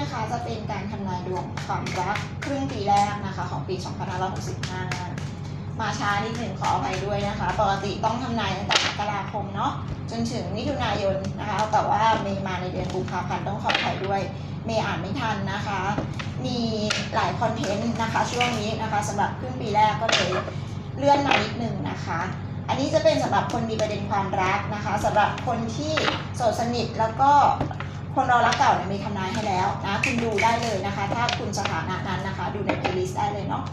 นะคะจะเป็นการทำนายดวงความรักครึ่งปีแรกนะคะของปี 2565 มาช้านิดหนึ่งขออภัยด้วยนะคะ ปกติต้องทำนายตั้งแต่มกราคมเนาะจนถึงมิถุนายนนะคะ แต่ว่าเมย์มาในเดือนกุมภาพันธ์ต้องขออภัยด้วย เมย์อ่านไม่ทันนะคะ มีหลายคอนเทนต์นะคะ ช่วงนี้นะคะสำหรับครึ่งปีแรกก็เลยเลื่อนมานิดหนึ่งนะคะอันนี้จะเป็นสำหรับคนมีประเด็นความรักนะคะสำหรับคนที่โสดสนิทแล้วก็ คนรารักเก่าเนี่ยมีทำนายให้แล้วนะคุณดูได้เลยนะคะ ถ้าคุณสถานะนั้นนะคะ ดูในเพลย์ลิสต์ได้เลยเนาะ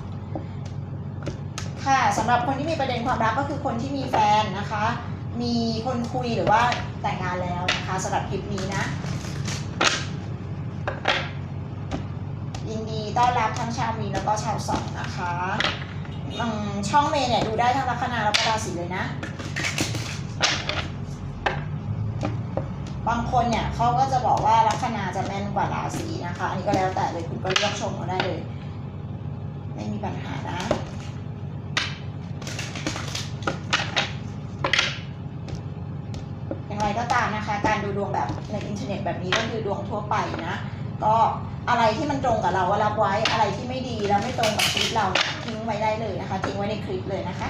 ค่ะสำหรับคนที่มีประเด็นความรักก็คือคนที่มีแฟนนะคะ มีคนคุยหรือว่าแต่งงานแล้วนะคะสำหรับคลิปนี้นะยินดีต้อนรับทั้งชาวมีแล้วก็ชาวสองนะคะช่องเมย์เนี่ยดูได้ทั้งลัคนาแล้วก็ราศีเลยนะ บางคนเนี่ยเขาก็จะบอกว่าลัคนาจะแม่นกว่าราศีนะคะ อันนี้ก็แล้วแต่เลยคุณก็เลือกชมเขาได้เลย ไม่มีปัญหานะอย่างไรก็ตามนะคะ การดูดวงแบบในอินเทอร์เน็ตแบบนี้ก็คือดวงทั่วไปนะ ก็อะไรที่มันตรงกับเราก็รับไว้อะไรที่ไม่ดีแล้วไม่ตรงกับชีวิตเราทิ้งไว้ได้เลยนะคะ ทิ้งไว้ในคลิปเลยนะคะ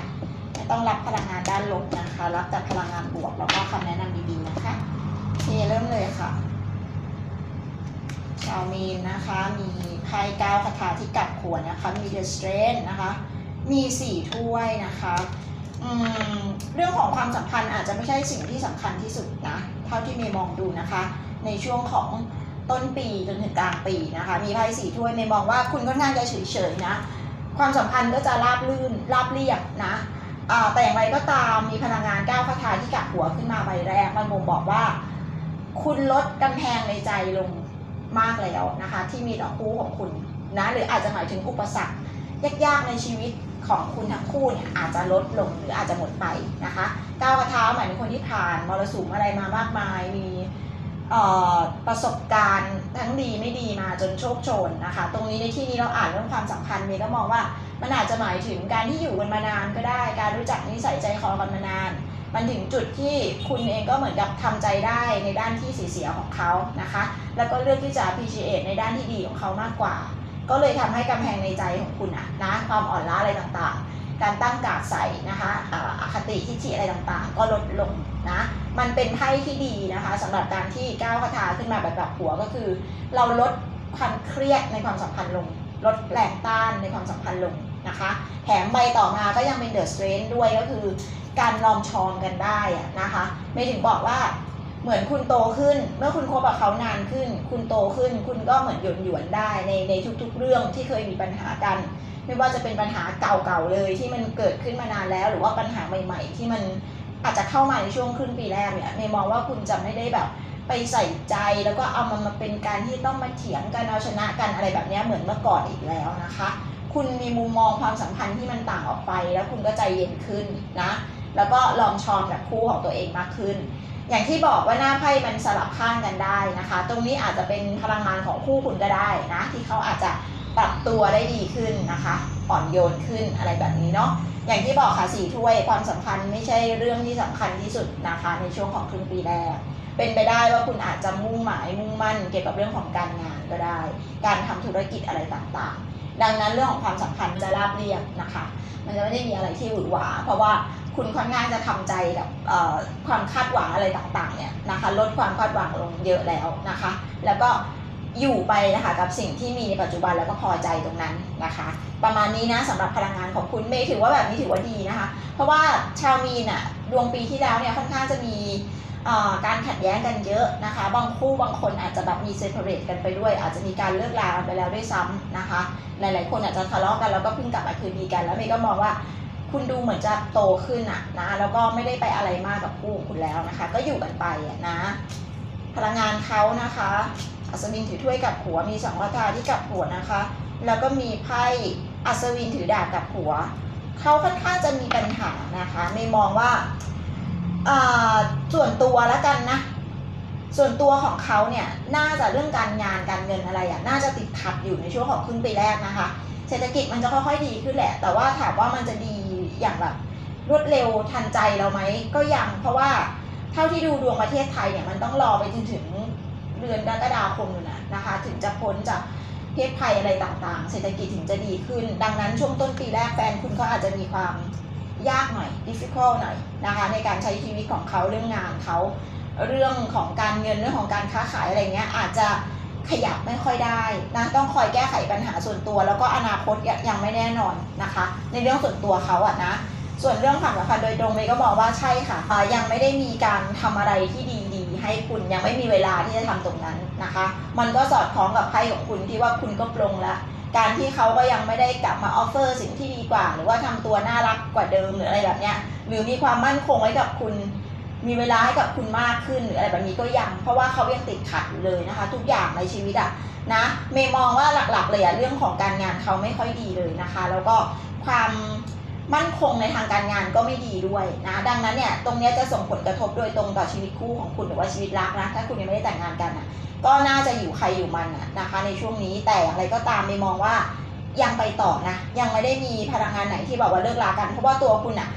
ไม่ต้องรับพลังงานด้านลบนะคะ รับแต่พลังงานบวกแล้วก็คำแนะนำดีๆนะคะ เคเริ่มเลยค่ะ ชาวมีนนะคะ มีไพ่ก้าคาถาที่กลับขวดนะคะ มีเดอะสเตรนนะคะ มีสี่ถ้วยนะคะเรื่องของความสัมพันธ์อาจจะไม่ใช่สิ่งที่สำคัญที่สุดนะ เท่าที่เมย์มองดูนะคะ ในช่วงของต้นปีจนถึงกลางปีนะคะ มีไพ่สี่ถ้วยเมย์มองว่าคุณค่อนข้างจะเฉยๆนะ ความสัมพันธ์ก็จะราบลื่นราบเรียบนะแต่อย่างไรก็ตามมีพลังงานก้าวคาถาที่กลับหัวขึ้นมาใบแรกมันบ่งบอกว่า คุณลดกำแพงในใจลงมากแล้วนะคะ ที่มีต่อคู่ของคุณนะหรืออาจจะหมายถึงอุปสรรคยากๆในชีวิตของคุณทั้งคู่เนี่ยอาจจะลดลงหรืออาจจะหมดไปนะคะก้าวกระเท้าหมายถึงคนที่ผ่านมรสุมอะไรมามากมายมีประสบการณ์ทั้งดีไม่ดีมาจนโชคโชนนะคะ ตรงนี้ในที่นี้เราอ่านเรื่องความสัมพันธ์เมย์ก็มองว่า มันอาจจะหมายถึงการที่อยู่กันมานานก็ได้ การรู้จักนิสัยใจคอกันมานาน มันถึงจุดที่คุณเองก็เหมือนกับทำใจได้ในด้านที่เสียของเขานะคะ แล้วก็เลือกที่จะ appreciate ในด้านที่ดีของเขามากกว่า ก็เลยทำให้กำแพงในใจของคุณอะนะความอ่อนล้าอะไรต่างๆ การตั้งกาดใส่นะคะอคติทิฏฐิอะไรต่างๆ ก็ลดลงนะมันเป็นไพ่ที่ดีนะคะสำหรับการที่ก้าวคาถาขึ้นมาแบบแบบหัวก็คือ เราลดความเครียดในความสัมพันธ์ลง ลดแรงต้านในความสัมพันธ์ลง นะคะ แถมใบต่อมาก็ยังเป็นเดอะสเตรนด้วยก็คือการลองชองกันได้นะคะ ไม่ถึงบอกว่าเหมือนคุณโตขึ้น เมื่อคุณคบกับเขานานขึ้น คุณโตขึ้น คุณก็เหมือนหยวนหยวนได้ในในทุกๆ เรื่องที่เคยมีปัญหากัน ไม่ว่าจะเป็นปัญหาเก่าๆเลยที่มันเกิดขึ้นมานานแล้ว หรือว่าปัญหาใหม่ ๆ ที่มันอาจจะเข้ามาในช่วงครึ่งปีแรกเนี่ยเมย์มองว่าคุณจะไม่ได้แบบไปใส่ใจแล้วก็เอามันมาเป็นการที่ต้องมาเถียงกันเอาชนะกันอะไรแบบนี้เหมือนเมื่อก่อนอีกแล้วนะคะ คุณมีมุมมองความสัมพันธ์ที่มันต่างออกไป แล้วคุณก็ใจเย็นขึ้นนะ แล้วก็ลองชอนกับคู่ของตัวเองมากขึ้น อย่างที่บอกว่าหน้าไพ่มันสลับข้างกันได้นะคะ ตรงนี้อาจจะเป็นพลังงานของคู่คุณก็ได้นะ ที่เขาอาจจะปรับตัวได้ดีขึ้นนะคะอ่อนโยนขึ้นอะไรแบบนี้เนาะอย่างที่บอกค่ะสี่ถ้วยความสัมพันธ์ไม่ใช่เรื่องที่สำคัญที่สุดนะคะ ในช่วงของครึ่งปีแรก เป็นไปได้ว่าคุณอาจจะมุ่งหมายมุ่งมั่นเกี่ยวกับเรื่องของการงานก็ได้ การทำธุรกิจอะไรต่างๆ ดังนั้นเรื่องของความสัมพันธ์จะราบเรียบนะคะ มันจะไม่ได้มีอะไรที่หวือหวา เพราะว่าคุณค่อนข้างจะทำใจกับความคาดหวังอะไรต่างๆเนี่ยนะคะลดความคาดหวังลงเยอะแล้วนะคะ แล้วก็อยู่ไปนะคะกับสิ่งที่มีในปัจจุบันแล้วก็พอใจตรงนั้นนะคะ ประมาณนี้นะสำหรับพลังงานของคุณเมย์ถือว่าแบบนี้ถือว่าดีนะคะ เพราะว่าชาวมีนอะดวงปีที่แล้วเนี่ยค่อนข้างจะมี การขัดแย้งกันเยอะนะคะ บางคู่บางคนอาจจะแบบมีเซ p เ r a t e กันไปด้วย อาจจะมีการเลิกลาไปแล้วด้วยซ้ำนะคะ หลายๆ คนอาจจะทะเลาะกันแล้วก็เพิ่งกลับมาคืนดีกัน แล้วเมย์ก็มองว่าคุณดูเหมือนจะโตขึ้นอะนะแล้วก็ไม่ได้ไปอะไรมากกับคู่คุณแล้วนะคะ ก็อยู่กันไปนะ พลังงานเขานะคะอัศวินถือถ้วยกับหัวมีสองคาถาที่กับหัวนะคะ แล้วก็มีไพ่อัศวินถือดาบกับหัวเขาค่อนข้างจะมีปัญหานะคะไม่มองว่า ส่วนตัวแล้วกันนะ ส่วนตัวของเขาเนี่ยน่าจะเรื่องการงานการเงินอะไรอะ่ะน่าจะติดขัดอยู่ในช่วงของครึ่งปีแรกนะคะ เศรษฐกิจมันจะค่อยๆดีขึ้นแหละ แต่ว่าถามว่ามันจะดีอย่างแบบรวดเร็วทันใจเราไหมก็ยังเพราะว่าเท่าที่ดูดวงประเทศไทยเนี่ยมันต้องรอไปจนถึงเดือนกรกฎาคมอยู่นะนะคะ ถึงจะพ้นจากเพศภัยอะไรต่างๆ เศรษฐกิจถึงจะดีขึ้น ดังนั้นช่วงต้นปีแรกแฟนคุณก็อาจจะมีความ ยากหน่อย difficult หน่อยนะคะในการใช้ชีวิตของเขาเรื่องงานเขาเรื่องของการเงินเรื่องของการค้าขายอะไรเงี้ยอาจจะขยับไม่ค่อยได้นะต้องคอยแก้ไขปัญหาส่วนตัว แล้วก็อนาคตยังไม่แน่นอนนะคะ ในเรื่องส่วนตัวเขาอะนะ ส่วนเรื่องความสัมพันธ์โดยตรงเมย์ก็บอกว่าใช่ค่ะยังไม่ได้มีการทำอะไรที่ดีๆ ให้คุณยังไม่มีเวลาที่จะทำตรงนั้นนะคะ มันก็สอดคล้องกับไพ่ของคุณที่ว่าคุณก็ปลงแล้ว การที่เขาก็ยังไม่ได้กลับมาออฟเฟอร์สิ่งที่ดีกว่า หรือว่าทำตัวน่ารักกว่าเดิมหรืออะไรแบบเนี้ยหรือมีความมั่นคงไว้กับคุณ มีเวลาให้กับคุณมากขึ้นหรืออะไรแบบนี้ก็ยังเพราะว่าเขายังติดขัดอยู่เลยนะคะ ทุกอย่างในชีวิตอะนะเมย์มองว่าหลักๆเลยอะเรื่องของการงานเขาไม่ค่อยดีเลยนะคะ แล้วก็ความ มั่นคงในทางการงานก็ไม่ดีด้วยนะ ดังนั้นเนี่ยตรงนี้จะส่งผลกระทบโดยตรงต่อชีวิตคู่ของคุณหรือว่าชีวิตรักนะ ถ้าคุณยังไม่ได้แต่งงานกันอะก็น่าจะอยู่ใครอยู่มันนะคะ ในช่วงนี้แต่อย่างไรก็ตามเมย์มองว่ายังไปต่อนะ ยังไม่ได้มีพลังงานไหนที่แบบว่าเลิกลากัน เพราะว่าตัวคุณอะ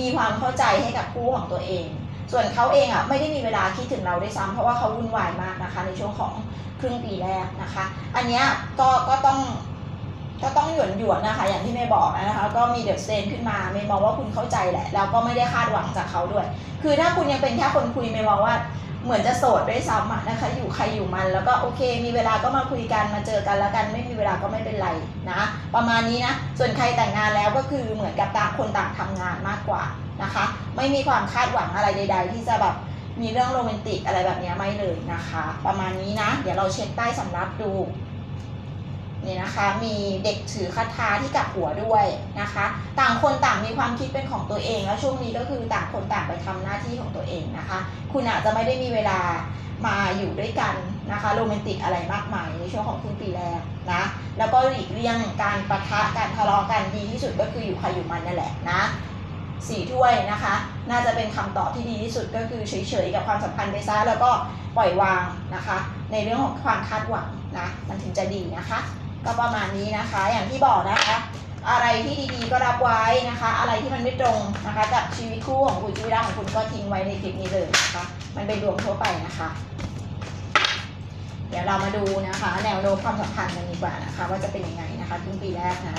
มีความเข้าใจให้กับคู่ของตัวเอง ส่วนเขาเองอะไม่ได้มีเวลาคิดถึงเราด้วยซ้ำเพราะว่าเขาวุ่นวายมากนะคะ ในช่วงของครึ่งปีแรกนะคะ อันเนี้ยก็ก็ต้อง ก็ต้องหยวนหยวนนะคะ อย่างที่เมย์บอกนะคะ ก็มีเดอะเซนขึ้นมาเมย์มองว่าคุณเข้าใจแหละแล้วก็ไม่ได้คาดหวังจากเขาด้วย คือถ้าคุณยังเป็นแค่คนคุยเมย์มองว่าเหมือนจะโสดด้วยซ้ำอะนะคะ อยู่ใครอยู่มัน แล้วก็โอเค มีเวลาก็มาคุยกันมาเจอกันแล้วกันไม่มีเวลาก็ไม่เป็นไรนะ ประมาณนี้นะ ส่วนใครแต่งงานแล้วก็คือเหมือนกับต่างคนต่างทำงานมากกว่านะคะ ไม่มีความคาดหวังอะไรใด ๆ ที่จะแบบมีเรื่องโรแมนติกอะไรแบบนี้ไม่เลยนะคะ ประมาณนี้นะ เดี๋ยวเราเช็คใต้สำรับดู นี่นะคะ มีเด็กถือคาถาที่กับหัวด้วยนะคะ ต่างคนต่างมีความคิดเป็นของตัวเอง แล้วช่วงนี้ก็คือต่างคนต่างไปทำหน้าที่ของตัวเองนะคะ คุณอาจจะไม่ได้มีเวลามาอยู่ด้วยกันนะคะโรแมนติกอะไรมากมายในช่วงของครึ่งปีแรกนะแล้วก็หลีกเลี่ยงการประทะการทะเลาะกันดีที่สุดก็คืออยู่ใครอยู่มันนั่นแหละนะสี่ถ้วยนะคะ น่าจะเป็นคำตอบที่ดีที่สุดก็คือเฉยๆกับความสัมพันธ์ไปซะแล้วก็ปล่อยวางนะคะ ในเรื่องของความคาดหวังนะมันถึงจะดีนะคะ ก็ประมาณนี้นะคะ อย่างที่บอกนะคะ อะไรที่ดีๆก็รับไว้นะคะ อะไรที่มันไม่ตรงนะคะ กับชีวิตคู่ของคุณชีวิตรักของคุณก็ทิ้งไว้ในคลิปนี้เลยนะคะ มันเป็นดวงทั่วไปนะคะ เดี๋ยวเรามาดูนะคะ แนวโน้มความสัมพันธ์กันดีกว่านะคะ ว่าจะเป็นยังไงนะคะครึ่งปีแรกนะ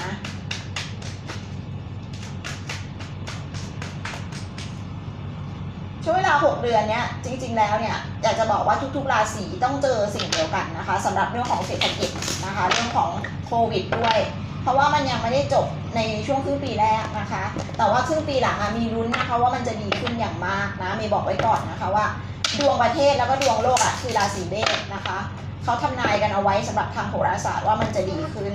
ช่วงเวลา 6 เดือนเนี้ยจริง ๆ แล้วเนี่ยอยากจะบอกว่าทุกๆ ราศีต้องเจอสิ่งเดียวกันนะคะสำหรับเรื่องของเศรษฐกิจนะคะ เรื่องของโควิดด้วย เพราะว่ามันยังไม่ได้จบในช่วงครึ่งปีแรกนะคะ แต่ว่าครึ่งปีหลังอะมีรุ้นนะคะว่ามันจะดีขึ้นอย่างมากนะเมย์บอกไว้ก่อนนะคะว่า ดวงประเทศแล้วก็ดวงโลกอะคือราศีเมษนะคะเขาทำนายกันเอาไว้สำหรับทางโหราศาสตร์ว่ามันจะดีขึ้น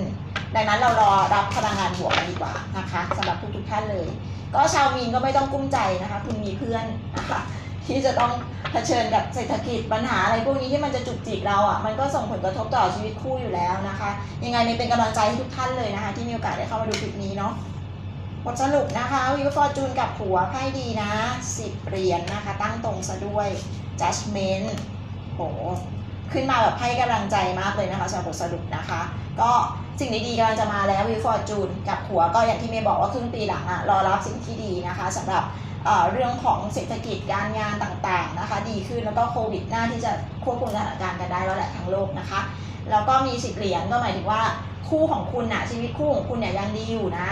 ดังนั้นเรารอรับพลังงานบวกกันดีกว่านะคะสำหรับทุกๆท่านเลย ก็ชาวมีนก็ไม่ต้องกุ้มใจนะคะ คุณมีเพื่อนนะคะที่จะต้องเผชิญกับเศรษฐกิจปัญหาอะไรพวกนี้ที่มันจะจุกจิกเราอะมันก็ส่งผลกระทบต่อชีวิตคู่อยู่แล้วนะคะ ยังไงเมย์เป็นกำลังใจให้ทุกท่านเลยนะคะ ที่มีโอกาสได้เข้ามาดูคลิปนี้เนาะบทสรุปนะคะวิวฟอร์จูนกับหัวไพ่ดีนะสิบเหรียญนะคะ ตั้งตรงซะด้วย judgment โห ขึ้นมาแบบให้กำลังใจมากเลยนะคะสำหรับบทสรุปนะคะ ก็ สิ่งดีๆกำลังจะมาแล้ววิวฟอร์จูนกับหัวก็อย่างที่เมย์บอกว่าครึ่งปีหลังอะรอรับสิ่งที่ดีนะคะสำหรับเรื่องของเศรษฐกิจการงานต่างๆนะคะ ดีขึ้นแล้วก็โควิดหน่าที่จะควบคุมสถานการณ์กันได้แล้วแหละทั้งโลกนะคะ แล้วก็มีสิบเหรียญก็หมายถึงว่าคู่ของคุณน่ะชีวิตคู่ของคุณเนี่ยยังดีอยู่นะ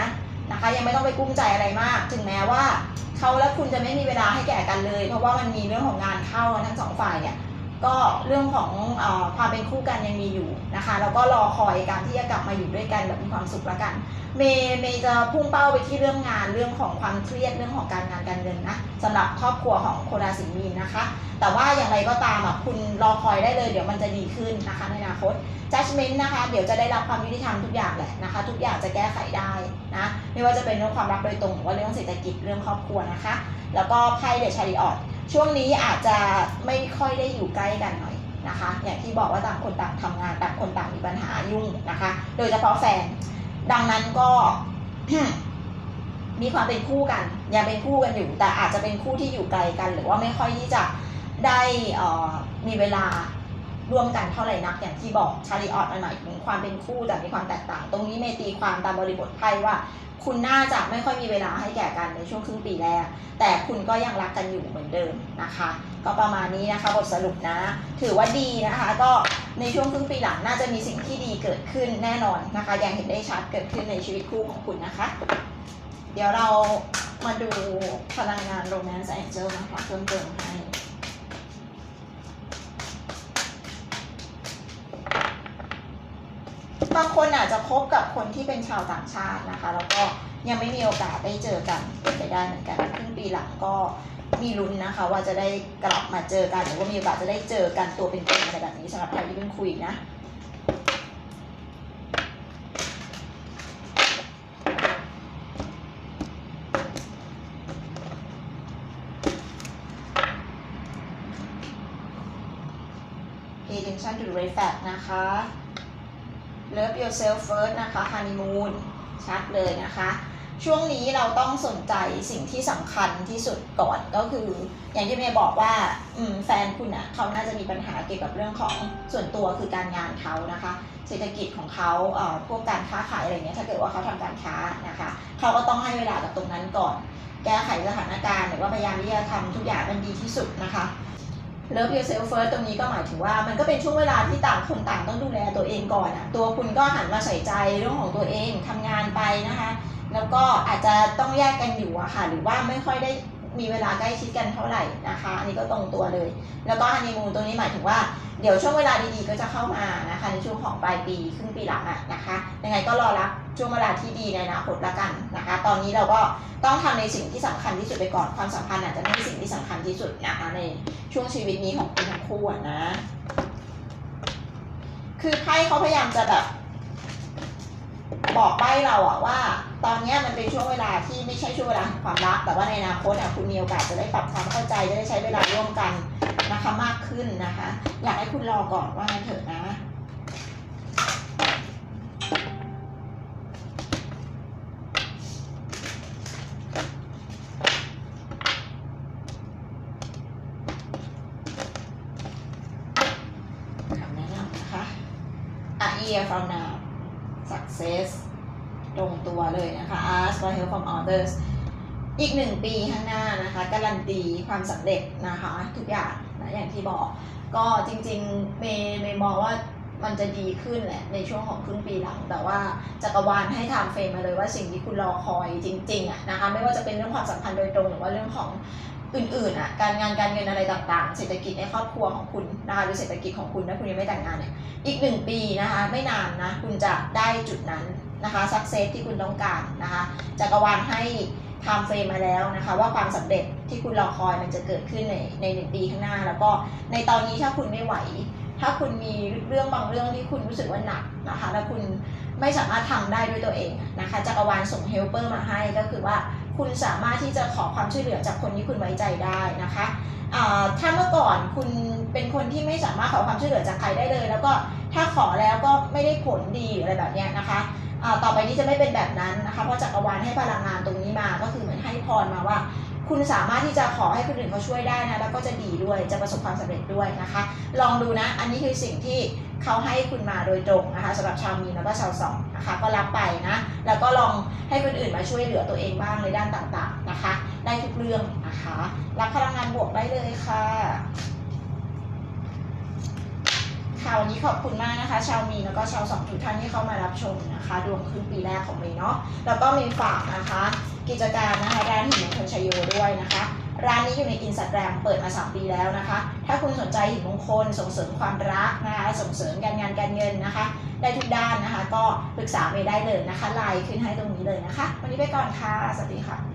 นะคะ ยังไม่ต้องไปกุ้มใจอะไรมาก ถึงแม้ว่าเขาและคุณจะไม่มีเวลาให้แก่กันเลย เพราะว่ามันมีเรื่องของงานเข้าทั้งสองฝ่ายเนี่ย ก็เรื่องของอความเป็นคู่กันยังมีอยู่นะคะแล้วก็รอคอยการที่จะกลับมาอยู่ด้วยกันแบบมีความสุขละกัน เมย์เมย์จะพุ่งเป้าไปที่เรื่องงานเรื่องของความเครียดเรื่องของการงานการเงินนะสำหรับครอบครัวของโคราศีมีนนะคะ แต่ว่าอย่างไรก็ตามอะคุณรอคอยได้เลย เดี๋ยวมันจะดีขึ้นนะคะในอนาคต judgment นะคะเดี๋ยวจะได้รับความยุติธรรมทุกอย่างแหละนะคะ ทุกอย่างจะแก้ไขได้นะไม่ว่าจะเป็นเรื่องความรักโดยตรงหรือว่าเรื่องเศรษฐกิจเรื่องครอบครัวนะคะ แล้วก็ไพ่เดชาริออต ช่วงนี้อาจจะไม่ค่อยได้อยู่ใกล้กันหน่อยนะคะอย่างที่บอกว่าต่างคนต่างทำงานต่างคนต่างมีปัญหายุ่งนะคะ โดยเฉพาะแฟน ดังนั้นก็มีความเป็นคู่กันยังเป็นคู่กันอยู่ แต่อาจจะเป็นคู่ที่อยู่ไกลกัน หรือว่าไม่ค่อยที่จะได้มีเวลาร่วมกันเท่าไหร่นักอย่างที่บอกชาลีออตมันหมายถึงความเป็นคู่แต่มีความแตกต่าง ตรงนี้เมตีความตามบริบทไพ่ว่า คุณน่าจะไม่ค่อยมีเวลาให้แก่กันในช่วงครึ่งปีแรก แต่คุณก็ยังรักกันอยู่เหมือนเดิมนะคะ ก็ประมาณนี้นะคะบทสรุปนะ ถือว่าดีนะคะ ก็ในช่วงครึ่งปีหลังน่าจะมีสิ่งที่ดีเกิดขึ้นแน่นอนนะคะอย่างเห็นได้ชัดเกิดขึ้นในชีวิตคู่ของคุณนะคะ เดี๋ยวเรามาดูพลังงาน Romance Angel นะคะเพิ่มเติมให้ บางคนอาจจะคบกับคนที่เป็นชาวต่างชาตินะคะ แล้วก็ยังไม่มีโอกาสได้เจอกันเป็นไปได้เหมือนกันครึ่งปีหลังก็มีลุ้นนะคะ ว่าจะได้กลับมาเจอกันหรือว่ามีโอกาสจะได้เจอกันตัวเป็นๆอะไรแบบนี้สำหรับใครที่เพิ่งคุยนะ pay attention to red flag นะคะ love yourself first นะคะ honeymoon ชัดเลยนะคะ ช่วงนี้เราต้องสนใจสิ่งที่สำคัญที่สุดก่อนก็คือ อย่างที่เมย์บอกว่าแฟนคุณอะเขาน่าจะมีปัญหาเกี่ยวกับเรื่องของส่วนตัวคือการงานเขานะคะ เศรษฐกิจของเขาเอ่อพวกการค้าขายอะไรเงี้ยถ้าเกิดว่าเขาทำการค้านะคะ เขาก็ต้องให้เวลากับตรงนั้นก่อน แก้ไขสถานการณ์หรือว่าพยายามที่จะทำทุกอย่างมันดีที่สุดนะคะ Love yourself first ตรงนี้ก็หมายถึงว่ามันก็เป็นช่วงเวลาที่ต่างคนต่างต้องดูแลตัวเองก่อนอะตัวคุณก็หันมาใส่ใจเรื่องของตัวเองทำงานไปนะคะ แล้วก็อาจจะต้องแยกกันอยู่อะค่ะ หรือว่าไม่ค่อยได้ มีเวลาใกล้ชิดกันเท่าไหร่นะคะ อันนี้ก็ตรงตัวเลย แล้วก็ฮันนีมูนตรงนี้หมายถึงว่าเดี๋ยวช่วงเวลาดีๆก็จะเข้ามานะคะในช่วงของปลายปีครึ่งปีหลังอะนะคะยังไงก็รอรับช่วงเวลาที่ดีในอนาคตละกันนะคะ ตอนนี้เราก็ต้องทำในสิ่งที่สำคัญที่สุดไปก่อนความสัมพันธ์อาจจะไม่ใช่สิ่งที่สำคัญที่สุดนะคะในช่วงชีวิตนี้ของคุณทั้งคู่นะ คือไพ่เขาพยายามจะแบบ บอกใบ้เราอะว่า ตอนนี้มันเป็นช่วงเวลาที่ไม่ใช่ช่วงเวลาของความรัก แต่ว่าในอนาคตอะคุณมีโอกาสจะได้ปรับความเข้าใจจะได้ใช้เวลาร่วมกันนะคะมากขึ้นนะคะ อยากให้คุณรอก่อนว่างั้นเถอะนะ คำแนะนำนะคะ A year from now success ตรงตัวเลยนะคะ ask for help from others อีกหนึ่งปีข้างหน้านะคะการันตีความสำเร็จนะคะทุกอย่างนะอย่างที่บอกก็จริงๆเมย์เมย์มองว่ามันจะดีขึ้นแหละในช่วงของครึ่งปีหลัง แต่ว่าจักรวาลให้ทม์เฟรมมาเลยว่าสิ่งที่คุณรอคอยจริงๆอะนะคะไม่ว่าจะเป็นเรื่องความสัมพันธ์โดยตรงหรือว่าเรื่องของ อื่นๆอะการงานการเงินอะไรต่างๆ เศรษฐกิจในครอบครัวของคุณนะคะหรือเศรษฐกิจของคุณถ้าคุณยังไม่แต่งงานเนี่ยอีกหนึ่งปีนะคะไม่นานนะคุณจะได้จุดนั้นนะคะสักเซสที่คุณต้องการนะคะจักรวาลให้ไทม์เฟรมมาแล้วนะคะว่าความสำเร็จที่คุณรอคอยมันจะเกิดขึ้นในในหนึ่งปีข้างหน้า แล้วก็ในตอนนี้ถ้าคุณไม่ไหว ถ้าคุณมีเรื่องบางเรื่องที่คุณรู้สึกว่าหนักนะคะแล้วคุณไม่สามารถทำได้ด้วยตัวเองนะคะจักรวาลส่งเฮลเปอร์มาให้ก็คือว่า คุณสามารถที่จะขอความช่วยเหลือจากคนที่คุณไว้ใจได้นะคะถ้าเมื่อก่อนคุณเป็นคนที่ไม่สามารถขอความช่วยเหลือจากใครได้เลย แล้วก็ถ้าขอแล้วก็ไม่ได้ผลดีอะไรแบบนี้นะคะต่อไปนี้จะไม่เป็นแบบนั้นนะคะเพราะจักรวาลให้พลังงานตรงนี้มาก็คือเหมือนให้พรมาว่า คุณสามารถที่จะขอให้คนอื่นเขาช่วยได้นะแล้วก็จะดีด้วยจะประสบความสำเร็จด้วยนะคะ ลองดูนะ อันนี้คือสิ่งที่เขาให้คุณมาโดยตรงนะคะสำหรับชาวมีนแล้วก็ชาวสอง นะคะ ก็รับไปนะ แล้วก็ลองให้คนอื่นมาช่วยเหลือตัวเองบ้างในด้านต่างๆนะคะ ได้ทุกเรื่องนะคะ รับพลังงานบวกได้เลยค่ะข่าวนี้ขอบคุณมากนะคะ ชาวมีแล้วก็ชาวสองทุกท่านที่เข้ามารับชมนะคะดวงครึ่งปีแรกของเมย์เนาะแล้วก็มีฝากนะคะ กิจการนะคะร้านหินมงคลชัยโยด้วยนะคะ ร้านนี้อยู่ในอินสตาแกรมเปิดมา 3 ปีแล้วนะคะ ถ้าคุณสนใจหินมงคลส่งเสริมความรักนะคะส่งเสริมการงานการเงินนะคะ ได้ทุกด้านนะคะ ก็ปรึกษาเมย์ได้เลยนะคะไลน์ขึ้นให้ตรงนี้เลยนะคะ วันนี้ไปก่อนค่ะ สวัสดีค่ะ